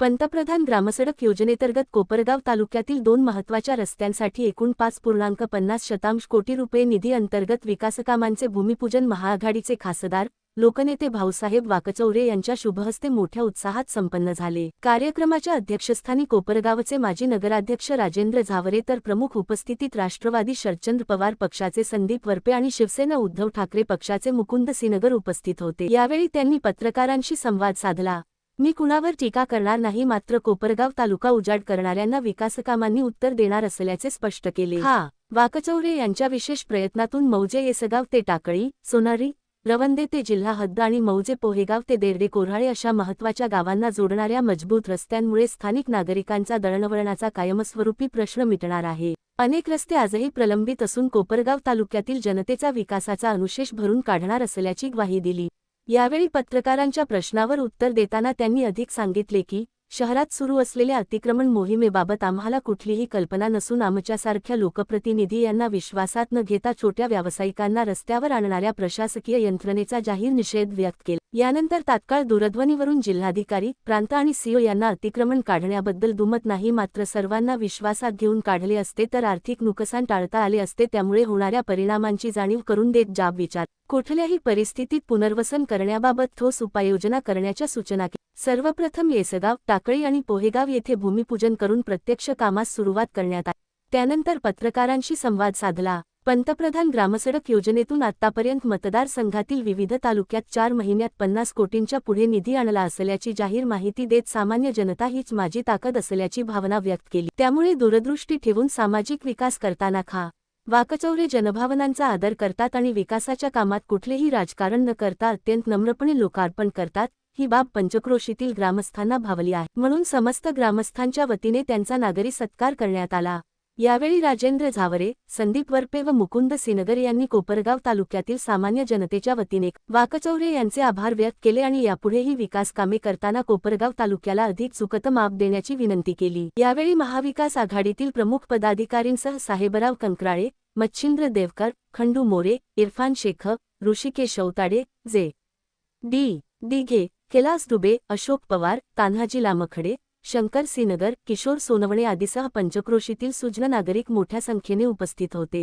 पंतप्रधान ग्रामसडक योजनेतर्गत कोपरगाव तालुक्यातील दोन महत्त्वाच्या रस्त्यांसाठी एकूण पाच पूर्णांक पन्नास शतांश कोटी रुपये निधी अंतर्गत विकासकामांचे भूमिपूजन महाआघाडीचे खासदार लोकनेते भाऊसाहेब वाकचौरे यांच्या शुभहस्ते मोठ्या उत्साहात संपन्न झाले. कार्यक्रमाच्या अध्यक्षस्थानी कोपरगावचे माजी नगराध्यक्ष राजेंद्र झावरे तर प्रमुख उपस्थितीत राष्ट्रवादी शरचंद्र पवार पक्षाचे संदीप वरपे आणि शिवसेना उद्धव ठाकरे पक्षाचे मुकुंद सिनगर उपस्थित होते. यावेळी त्यांनी पत्रकारांशी संवाद साधला. मी कुणावर टीका करणार नाही मात्र कोपरगाव तालुका उजाड करणाऱ्यांना विकासकामांनी उत्तर देणार असल्याचे स्पष्ट केले. हा. वाकचौरे यांच्या विशेष प्रयत्नातून मौजे येसगाव ते टाकळी सोनारी रवंदे ते जिल्हा हद्द आणि मौजे पोहेगाव ते देरडे कोऱ्हाळे अशा महत्त्वाच्या गावांना जोडणाऱ्या मजबूत रस्त्यांमुळे स्थानिक नागरिकांचा दळणवळणाचा कायमस्वरूपी प्रश्न मिटणार आहे. अनेक रस्ते आजही प्रलंबित असून कोपरगाव तालुक्यातील जनतेचा विकासाचा अनुशेष भरून काढणार असल्याची ग्वाही दिली. यावेळी पत्रकारांच्या प्रश्नावर उत्तर देताना त्यांनी अधिक सांगितले की शहरात सुरू असलेल्या अतिक्रमण मोहिमेबाबत आम्हाला कुठलीही कल्पना नसून आमच्यासारख्या लोकप्रतिनिधी यांना विश्वासात न घेता छोट्या व्यावसायिकांना रस्त्यावर आणणाऱ्या प्रशासकीय यंत्रणेचा जाहीर निषेध व्यक्त केला. यानंतर तात्काळ दूरध्वनीवरून जिल्हाधिकारी प्रांत आणि सीओ यांना अतिक्रमण काढण्याबद्दल दुमत नाही मात्र सर्वांना विश्वासात घेऊन काढले असते तर आर्थिक नुकसान टाळता आले असते त्यामुळे होणाऱ्या परिणामांची जाणीव करून देत जाब विचार. कुठल्याही परिस्थितीत पुनर्वसन करण्याबाबत ठोस उपाययोजना करण्याच्या सूचना केल्या सर्वप्रथम येसगाव टाकळी आणि पोहेगाव येथे भूमिपूजन करून प्रत्यक्ष कामास सुरुवात करण्यात आली. त्यानंतर पत्रकारांशी संवाद साधला. पंतप्रधान ग्रामसडक योजनेतून आतापर्यंत मतदारसंघातील विविध तालुक्यात चार महिन्यात पन्नास कोटींच्या पुढे निधी आणला असल्याची जाहीर माहिती देत सामान्य जनता हीच माझी ताकद असल्याची भावना व्यक्त केली. त्यामुळे दूरदृष्टी ठेवून सामाजिक विकास करताना खा. वाकचौरे जनभावनांचा आदर करतात आणि विकासाच्या कामात कुठलेही राजकारण न करता अत्यंत नम्रपणे लोकार्पण करतात ही बाब पंचक्रोशीतील ग्रामस्थांना भावली आहे. म्हणून समस्त ग्रामस्थांच्या वतीने त्यांचा नागरी सत्कार करण्यात आला. यावेळी राजेंद्र झावरे संदीप वरपे व मुकुंद सिनगर यांनी कोपरगाव तालुक्यातील सामान्य जनतेच्या वतीने वाकचौरे यांचे आभार व्यक्त केले आणि यापुढेही विकास कामे करताना कोपरगाव तालुक्याला अधिक चुकत माप देण्याची विनंती केली. यावेळी महाविकास आघाडीतील प्रमुख पदाधिकारींसह साहेबराव कंकराळे मच्छिंद्र देवकर खंडू मोरे इरफान शेख ऋषिकेश शौताडे जे. डी. दिघे कैलास दुबे अशोक पवार तान्हाजी लामखडे शंकर सिनगर किशोर सोनवणे आदीसह पंचक्रोशीतील सुजन नागरिक मोठ्या संख्येने उपस्थित होते.